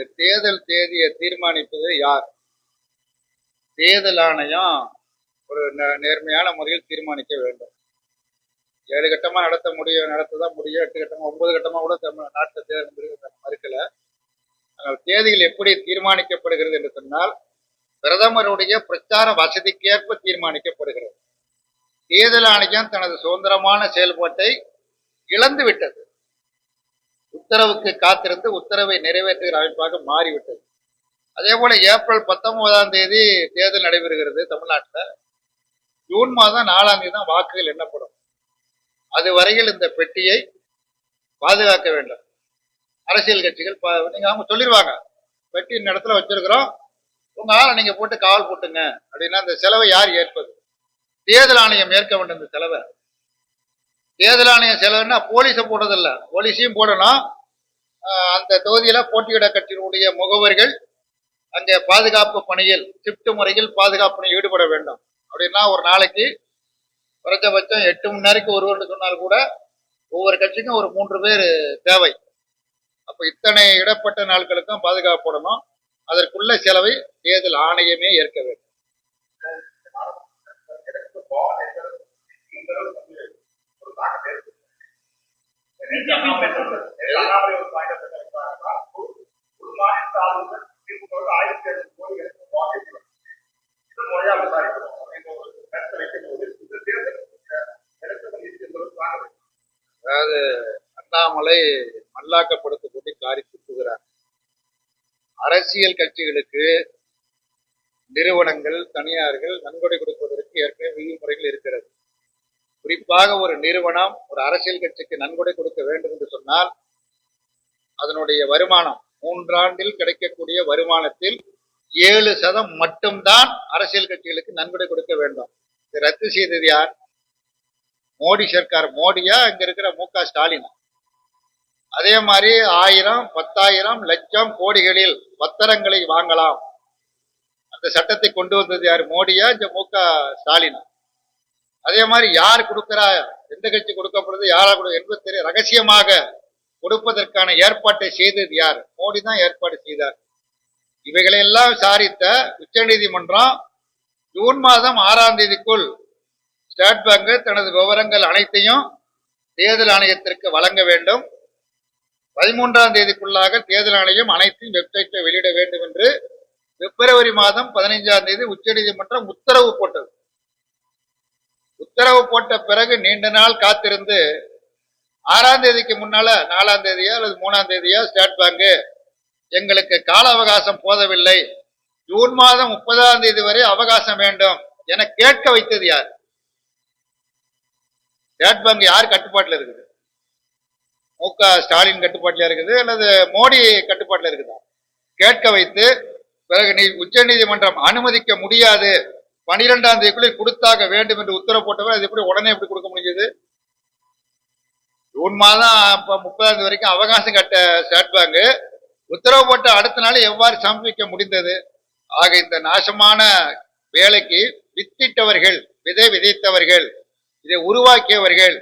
இந்த தேர்தல் தேதியை தீர்மானிப்பது யார்? தேர்தல் ஆணையம் ஒரு நேர்மையான முறையில் தீர்மானிக்க வேண்டும். ஏழு கட்டமா நடத்த முடியும் நடத்ததான் முடியும் எட்டு கட்டமா ஒன்பது கட்டமா கூட தமிழ் தேர்தல் மறுக்கல. ஆனால் தேதிகள் எப்படி தீர்மானிக்கப்படுகிறது என்று சொன்னால் பிரதமருடைய பிரச்சார வசதிக்கேற்ப தீர்மானிக்கப்படுகிறது. தேர்தல் ஆணையம் தனது சுதந்திரமான செயல்பாட்டை இழந்து விட்டது உத்தரவுக்கு காத்திருந்து உத்தரவை நிறைவேற்றுகிற அமைப்பாக மாறிவிட்டது. அதே போல ஏப்ரல் பத்தொன்பதாம் தேதி தேர்தல் நடைபெறுகிறது தமிழ்நாட்டில். ஜூன் மாதம் நாலாம் தேதி தான் வாக்குகள் எண்ணப்படும். அது வரையில் இந்த பெட்டியை பாதுகாக்க வேண்டும். அரசியல் கட்சிகள் பா- நீங்க அவங்க சொல்லிடுவாங்க பெட்டி இந்த இடத்துல வச்சிருக்கிறோம். உங்க ஆளை நீங்க போட்டு காவல் போட்டுங்க. அப்படின்னா அந்த செலவை யார் ஏற்பது? தேர்தல் ஆணையம் ஏற்க வேண்டும் இந்த செலவை. தேர்தல் ஆணையம் செலவுன்னா போலீஸை போடுறதில்ல. போலீஸையும் போடணும். அந்த தொகுதியில் போட்டியிட கட்சியினுடைய முகவர்கள் அங்கே பாதுகாப்பு பணியில் ஷிஃப்ட் முறையில் பாதுகாப்பு பணியில் ஈடுபட வேண்டும். அப்படின்னா ஒரு நாளைக்கு குறைஞ்சபட்சம் எட்டு மணி நேரத்துக்கு ஒருவர்னு சொன்னால் கூட ஒவ்வொரு கட்சிக்கும் ஒரு மூன்று பேர் தேவை. அப்போ இத்தனை இடப்பட்ட நாட்களுக்கும் பாதுகாப்பு போடணும். அதற்குள்ள செலவை தேர்தல் ஆணையமே ஏற்க வேண்டும். அதாவது அண்ணாமலை மல்லாக்கப்படுத்த காரி துப்புகிறார் அரசியல் கட்சிகளுக்கு நிறுவனங்கள் தனியார்கள் நன்கொடை கொடுப்பதற்கு ஏற்கனவே விதிமுறைகள் இருக்கிறது. குறிப்பாக ஒரு நிறுவனம் ஒரு அரசியல் கட்சிக்கு நன்கொடை கொடுக்க வேண்டும் என்று சொன்னால் அதனுடைய வருமானம் மூன்றாண்டில் கிடைக்கக்கூடிய வருமானத்தில் ஏழு சதம் மட்டும்தான் அரசியல் கட்சிகளுக்கு நன்கொடை கொடுக்க வேண்டும். இது ரத்து செய்தது யார்? மோடி சர்க்கார். மோடியா? இங்க இருக்கிற மு க ஸ்டாலினா. அதே மாதிரி ஆயிரம் பத்தாயிரம் லட்சம் கோடிகளில் பத்திரங்களை வாங்கலாம். அந்த சட்டத்தை கொண்டு வந்தது யார்? மோடியா? இந்த மு க ஸ்டாலினா. அதே மாதிரி யார் கொடுக்கிறா எந்த கட்சி கொடுக்கப்படுது யாரா கொடு என்பது தெரிய ரகசியமாக கொடுப்பதற்கான ஏற்பாட்டை செய்தது யார்? மோடி தான் ஏற்பாடு செய்தார். இவைகளை எல்லாம் விசாரித்த உச்சநீதிமன்றம் ஜூன் மாதம் ஆறாம் தேதிக்குள் ஸ்டேட் பேங்க் தனது விவரங்கள் அனைத்தையும் தேர்தல் ஆணையத்திற்கு வழங்க வேண்டும். பதிமூன்றாம் தேதிக்குள்ளாக தேர்தல் ஆணையம் அனைத்தையும் வெப்சைட்டை வெளியிட வேண்டும் என்று பிப்ரவரி மாதம் பதினைஞ்சாம் தேதி உச்சநீதிமன்றம் உத்தரவு போட்டது. உத்தரவு போட்ட பிறகு நீண்ட நாள் காத்திருந்து ஆறாம் தேதிக்கு முன்னால நாலாம் தேதியா அல்லது மூணாம் தேதியா ஸ்டேட் பேங்க் எங்களுக்கு கால அவகாசம் போதவில்லை. ஜூன் மாதம் முப்பதாம் தேதி வரை அவகாசம் வேண்டும் என கேட்க வைத்தது யார்? ஸ்டேட் பேங்க் யார் கட்டுப்பாட்டில் இருக்குது? மு க ஸ்டாலின் கட்டுப்பாட்டில் இருக்குது அல்லது மோடி கட்டுப்பாட்டில் இருக்குதா? கேட்க வைத்து பிறகு நீ உச்ச நீதிமன்றம் அனுமதிக்க முடியாது. பனிரெண்டாம் தேதிக்குள்ளே கொடுத்தாக வேண்டும் என்று உத்தரவு போட்டவர் அது எப்படி உடனே எப்படி கொடுக்க முடிஞ்சது? ஜூன் மாதம் இப்ப முப்பதாம் தேதி வரைக்கும் அவகாசம் கட்ட ஸ்டேட் பேங்க். உத்தரவு போட்ட அடுத்த நாள் எவ்வாறு சமர்ப்பிக்க முடிந்தது? ஆக இந்த நாசமான வேலைக்கு வித்திட்டவர்கள் விதை விதைத்தவர்கள் இதை உருவாக்கியவர்கள்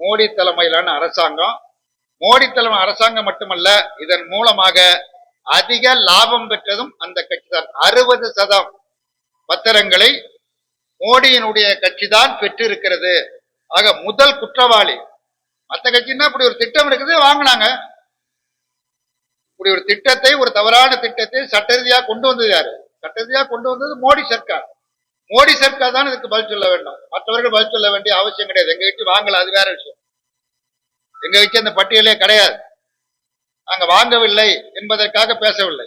மோடி தலைமையிலான அரசாங்கம். மோடி தலைமை அரசாங்கம் மட்டுமல்ல இதன் மூலமாக அதிக லாபம் பெற்றதும் அந்த கட்சி தான் அறுபது சதம். பத்திரங்களை மோடியினுடைய கட்சி தான் பெற்றிருக்கிறது. ஆக முதல் குற்றவாளி. மற்ற கட்சின்னா இப்படி ஒரு திட்டம் இருக்குது வாங்கினாங்க. இப்படி ஒரு திட்டத்தை ஒரு தவறான திட்டத்தை சட்ட ரீதியாக கொண்டு வந்தது யாரு? சட்ட ரீதியாக கொண்டு வந்தது மோடி சர்க்கார். மோடி சர்க்கார் தான் இதுக்கு பதில் சொல்ல வேண்டும். மற்றவர்கள் பதில் சொல்ல வேண்டிய அவசியம் கிடையாது. எங்க வீட்டு வாங்கல அது வேற விஷயம். எங்க வீட்டு அந்த பட்டியலே கிடையாது. நாங்க வாங்கவில்லை என்பதற்காக பேசவில்லை.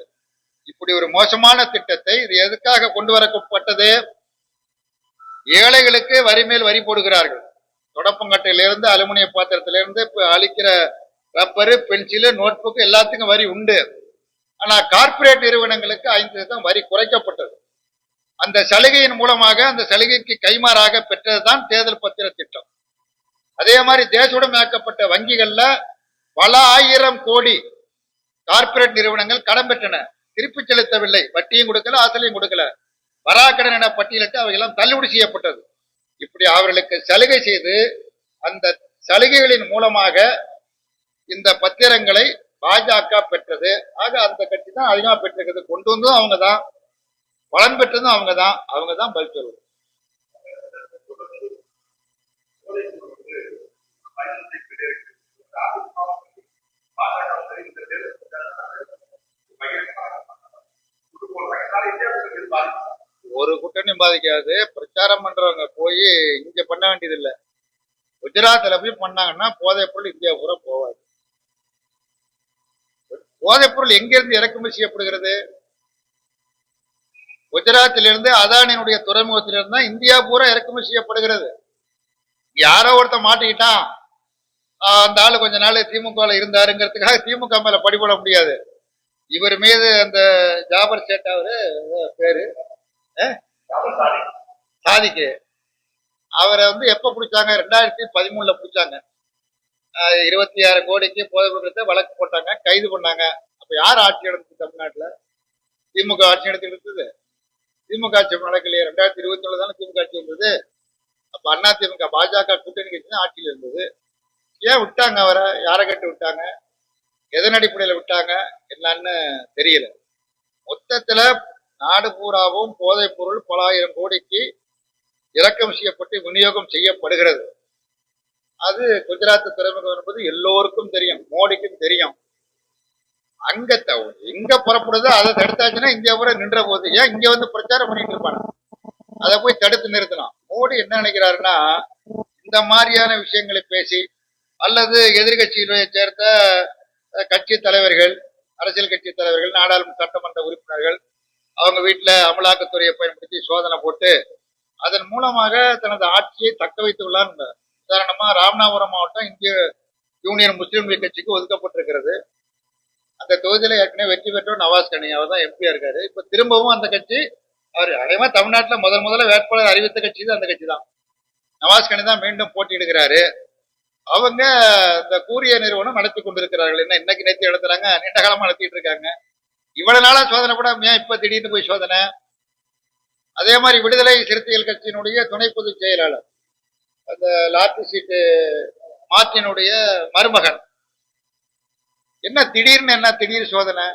இப்படி ஒரு மோசமான திட்டத்தை இது எதுக்காக கொண்டு வரப்பட்டது? ஏழைகளுக்கு வரி மேல் வரி போடுகிறார்கள். தொடப்பங்கட்டையிலிருந்து அலுமினிய பாத்திரத்திலிருந்து அழிக்கிற ரப்பரு பென்சிலு நோட் புக்கு எல்லாத்துக்கும் வரி உண்டு. ஆனா கார்ப்பரேட் நிறுவனங்களுக்கு ஐந்து சதம் வரி குறைக்கப்பட்டது. அந்த சலுகையின் மூலமாக அந்த சலுகைக்கு கைமாறாக பெற்றதுதான் தேர்தல் பத்திர திட்டம். அதே மாதிரி தேசுடமாக்கப்பட்ட வங்கிகள்ல பல ஆயிரம் கோடி கார்ப்பரேட் நிறுவனங்கள் கடன் பெற்றன. திருப்பி செலுத்தவில்லை. வட்டியும் கொடுக்கல அசலையும் கொடுக்கல. வராக்கடன் என பட்டியலிட்டு அவையெல்லாம் தள்ளுபடி செய்யப்பட்டது. இப்படி அவர்களுக்கு சலுகை செய்து அந்த சலுகைகளின் மூலமாக இந்த பத்திரங்களை பாஜக பெற்றது. ஆக அந்த கட்சி தான் அதிகமாக பெற்றிருக்கிறது. கொண்டு வந்ததும் அவங்க தான் பலன் பெற்றதும் அவங்க தான் அவங்க தான் பதில் சொல்லுவது ஒரு கூட்டணி பாதிக்காது. பிரச்சாரம் பண்றவங்க போய் இங்க பண்ண வேண்டியது இல்ல குஜராத்ல போய் பண்ணாங்கன்னா போதைப் பொருள் இந்தியா பூரா போவாது போதைப் பொருள் எங்க இருந்து இறக்குமதி செய்யப்படுகிறது? குஜராத்திலிருந்து அதானியினுடைய துறைமுகத்திலிருந்து தான் இந்தியா பூரா இறக்குமதி செய்யப்படுகிறது. யாரோ ஒருத்த மாட்டிக்கிட்டான். அந்த ஆளு கொஞ்ச நாள் திமுக இருந்தாருங்கிறதுக்காக திமுக மேல படிபட முடியாது. இவர் மீது அந்த ஜாபர் சேட் அவரு பேரு. சாதிக்கு. அவரை வந்து எப்ப பிடிச்சாங்க? ரெண்டாயிரத்தி பதிமூணுல பிடிச்சாங்க. இருபத்தி ஆறு கோடிக்கு போதை வழக்கு போட்டாங்க கைது பண்ணாங்க. அப்ப யார் ஆட்சி நடந்துச்சு தமிழ்நாட்டுல? திமுக ஆட்சி நடத்திட்டு இருந்தது திமுக ஆட்சி நடக்கலையே? ரெண்டாயிரத்தி இருபத்தி ஒண்ணு தானே திமுக ஆட்சி இருந்தது அப்ப அண்ணா திமுக பாஜக கூட்டணி கட்சி தான் ஆட்சியில் இருந்தது. ஏன் விட்டாங்க அவரை? யாரை கட்டு விட்டாங்க? எதன் அடிப்படையில விட்டாங்க என்னன்னு தெரியல. மொத்தத்துல நாடு பூராவும் போதைப் பொருள் பல ஆயிரம் கோடிக்கு இறக்கம் செய்யப்பட்டு விநியோகம் செய்யப்படுகிறது. அது குஜராத் துறைமுகம் என்பது எல்லோருக்கும் தெரியும் மோடிக்கும் தெரியும். அங்க த- எங்க புறப்படுதோ அதை தடுத்தாச்சுன்னா இந்தியா பூரா நின்ற போது ஏன் இங்க வந்து பிரச்சாரம் பண்ணிட்டு இருப்பாங்க? அதை போய் தடுத்து நிறுத்தலாம் மோடி என்ன நினைக்கிறாருன்னா இந்த மாதிரியான விஷயங்களை பேசி அல்லது எதிர்கட்சியிலே சேர்ந்த கட்சி தலைவர்கள் அரசியல் கட்சி தலைவர்கள் நாடாளுமன்ற சட்டமன்ற உறுப்பினர்கள் அவங்க வீட்டில் அமலாக்கத்துறையை பயன்படுத்தி சோதனை போட்டு அதன் மூலமாக தனது ஆட்சியை தக்க வைத்துள்ளார் உதாரணமா ராமநாதபுரம் மாவட்டம் இந்திய யூனியன் முஸ்லீம் லீக் கட்சிக்கு ஒதுக்கப்பட்டிருக்கிறது. அந்த தொகுதியில ஏற்கனவே வெற்றி பெற்றோர் நவாஸ் கனி அவர் தான் எம்பியா இருக்காரு. இப்ப திரும்பவும் அந்த கட்சி அவர் அதே தமிழ்நாட்டில் முதல் முதல்ல வேட்பாளர் அறிவித்த கட்சி தான் அந்த கட்சி தான். நவாஸ் கனி தான் மீண்டும் போட்டியிடுகிறாரு. அவங்க இந்த கூரிய நிறுவனம் நடத்தி கொண்டிருக்கிறார்கள். என்ன இன்னைக்கு நேற்று நடத்துறாங்க? நீண்ட காலமா நடத்திட்டு இருக்காங்க. இவ்வளவு நாளா சோதனை கூட ஏன் இப்ப திடீர்னு போய் சோதனை? அதே மாதிரி விடுதலை சிறுத்தைகள் கட்சியினுடைய துணை பொதுச் செயலாளர் அந்த லாட்டு சீட்டு மாத்தினுடைய மருமகன். என்ன திடீர்னு என்ன திடீர் சோதனை?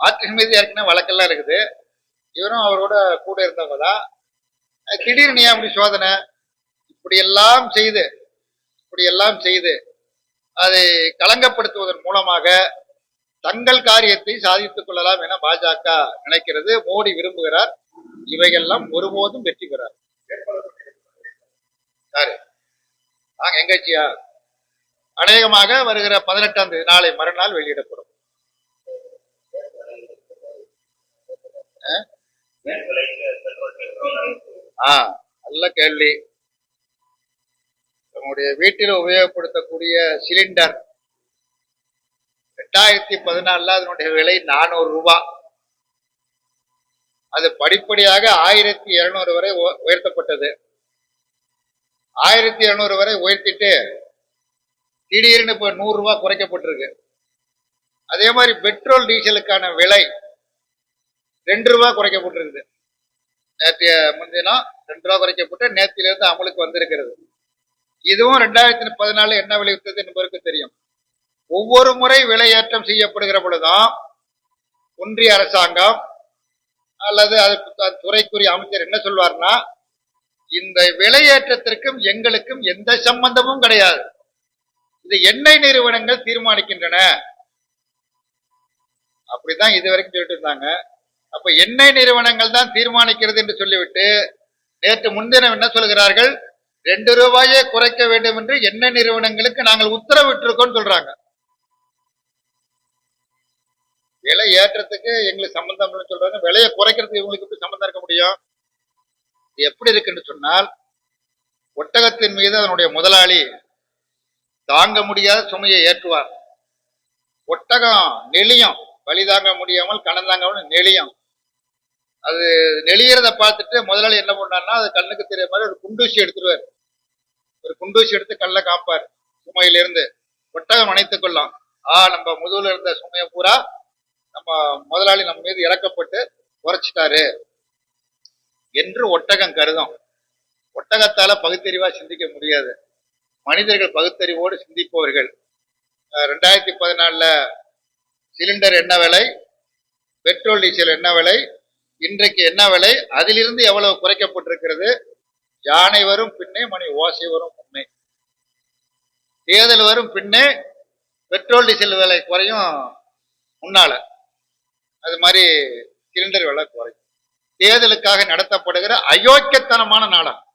ஆற்றின் மீது ஏற்கனவே வழக்கெல்லாம் இருக்குது. இவரும் அவரோட கூட இருந்தவங்க தான். திடீர்னு ஏன் அப்படி சோதனை? இப்படியெல்லாம் செய்து இப்படியெல்லாம் செய்து அதை களங்கப்படுத்துவதன் மூலமாக தங்கள் காரியத்தை சாதித்துக் கொள்ளலாம் என பாஜக நினைக்கிறது. மோடி விரும்புகிறார். இவைகள்லாம் ஒருபோதும் வெற்றி பெறார் யாரு? நாங்க எங்கச்சியா? அநேகமாக வருகிற பதினெட்டாம் தேதி நாளை மறுநாள் வெளியிடப்படும். ஆ நல்ல கேள்வி. நம்முடைய வீட்டில் உபயோகப்படுத்தக்கூடிய சிலிண்டர் ரெண்டாயிரத்தி பதினாலுல அதனுடைய விலை நானூறு ரூபாய் அது படிப்படியாக ஆயிரத்தி இருநூறு வரை உயர்த்தப்பட்டது. ஆயிரத்தி இருநூறு வரை உயர்த்திட்டு திடீர்னு இப்போ நூறு குறைக்கப்பட்டிருக்கு. அதே மாதிரி பெட்ரோல் டீசலுக்கான விலை ரெண்டு ரூபா குறைக்கப்பட்டிருக்குது. நேற்று முன்தினம் ரெண்டு ரூபா குறைக்கப்பட்டு நேத்திலிருந்து அமலுக்கு வந்திருக்கிறது. இதுவும் ரெண்டாயிரத்தி பதினாலு என்ன விளைவித்தது என்பதற்கு தெரியும். ஒவ்வொரு முறை விலையேற்றம் செய்யப்படுகிற பொழுதும் ஒன்றிய அரசாங்கம் அல்லது அதுக்கு துறைக்குரிய அமைச்சர் என்ன சொல்வார்னா இந்த விலையேற்றத்திற்கும் எங்களுக்கும் எந்த சம்பந்தமும் கிடையாது. இது எண்ணெய் நிறுவனங்கள் தீர்மானிக்கின்றன. அப்படிதான் இது வரைக்கும் சொல்லிட்டு இருந்தாங்க. அப்ப எண்ணெய் நிறுவனங்கள் தான் தீர்மானிக்கிறது என்று சொல்லிவிட்டு நேற்று முன்தினம் என்ன சொல்கிறார்கள்? ரெண்டு ரூபாயை குறைக்க வேண்டும் என்று எண்ணெய் நிறுவனங்களுக்கு நாங்கள் உத்தரவிட்டிருக்கோம் சொல்றாங்க. விலை ஏற்றத்துக்கு எங்களுக்கு சம்பந்தம் சொல்றாங்க விலையை குறைக்கிறதுக்கு இவங்களுக்கு எப்படி சம்பந்தம் இருக்க முடியும்? இது எப்படி இருக்குன்னு சொன்னால் ஒட்டகத்தின் மீது அதனுடைய முதலாளி தாங்க முடியாத சுமையை ஏற்றுவார். ஒட்டகம் நெளியம் வழி தாங்க முடியாமல் கடன் தாங்காமல் நெளியம். அது நெளியறத பார்த்துட்டு முதலாளி என்ன பண்ணாருன்னா அது கண்ணுக்கு தெரிய மாதிரி ஒரு குண்டூசி எடுத்துருவார். ஒரு குண்டூசி எடுத்து கல்லை காப்பார் சுமையிலிருந்து. ஒட்டகம் அணைத்துக் கொள்ளலாம் ஆ நம்ம முதுகுல இருந்த சுமையை பூரா நம்ம முதலாளி நம்ம மீது இறக்கப்பட்டு குறைச்சிட்டாரு என்று ஒட்டகம் கருதும். ஒட்டகத்தால பகுத்தறிவா சிந்திக்க முடியாது. மனிதர்கள் பகுத்தறிவோடு சிந்திப்பவர்கள். ரெண்டாயிரத்தி பதினாலுல சிலிண்டர் என்ன விலை? பெட்ரோல் டீசல் என்ன விலை? இன்றைக்கு என்ன விலை? அதிலிருந்து எவ்வளவு குறைக்கப்பட்டிருக்கிறது? யானை வரும் பின்னே மணி ஓசை வரும் முன்னே. தேர்தல் வரும் பின்னே பெட்ரோல் டீசல் விலை குறையும் முன்னால. அது மாதிரி சிலிண்டர் விலை குறையும். தேர்தலுக்காக நடத்தப்படுகிற அயோக்கியத்தனமான நாடகம்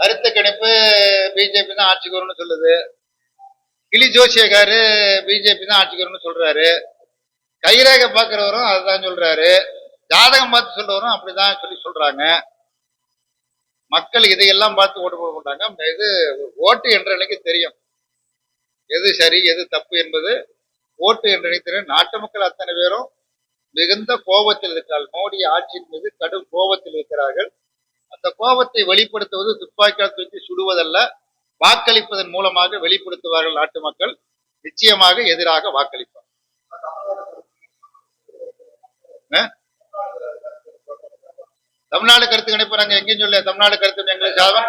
கருத்து கணிப்பு பிஜேபி தான் ஆட்சிக்கு வரும்னு சொல்லுது. கிளி ஜோசியக்காரு பிஜேபி தான் ஆட்சிக்கு வரும்னு சொல்றாரு. கைரேகை பார்க்குறவரும் அதுதான் சொல்றாரு. ஜாதகம் பார்த்து சொல்றவரும் அப்படிதான் சொல்லி சொல்றாங்க. மக்கள் இதையெல்லாம் பார்த்து ஓட்டு போட மாட்டாங்க. இது ஓட்டு என்ற நிலைக்கு தெரியும். எது சரி எது தப்பு என்பது ஓட்டு என்ற நிலைக்கு தெரியும். நாட்டு மக்கள் அத்தனை பேரும் மிகுந்த கோபத்தில் இருக்கிறார்கள். மோடி ஆட்சியின் மீது கடும் கோபத்தில் இருக்கிறார்கள். அந்த கோபத்தை வெளிப்படுத்துவது துப்பாக்கியால் தூக்கி சுடுவதல்ல வாக்களிப்பதன் மூலமாக வெளிப்படுத்துவார்கள் நாட்டு மக்கள். நிச்சயமாக எதிராக வாக்களிப்பார் தமிழ்நாடு கருத்து கணிப்பு நாங்க எங்கேயும் சொல்ல தமிழ்நாடு கருத்து எங்களுக்கு சாதம்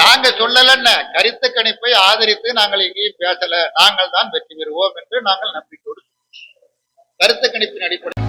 நாங்க சொல்லலன்னு கருத்து கணிப்பை ஆதரித்து நாங்கள் எங்கேயும் பேசல. நாங்கள் தான் வெற்றி பெறுவோம் என்று நாங்கள் நம்பிக்கை கருத்து கணிப்பின் அடிப்படை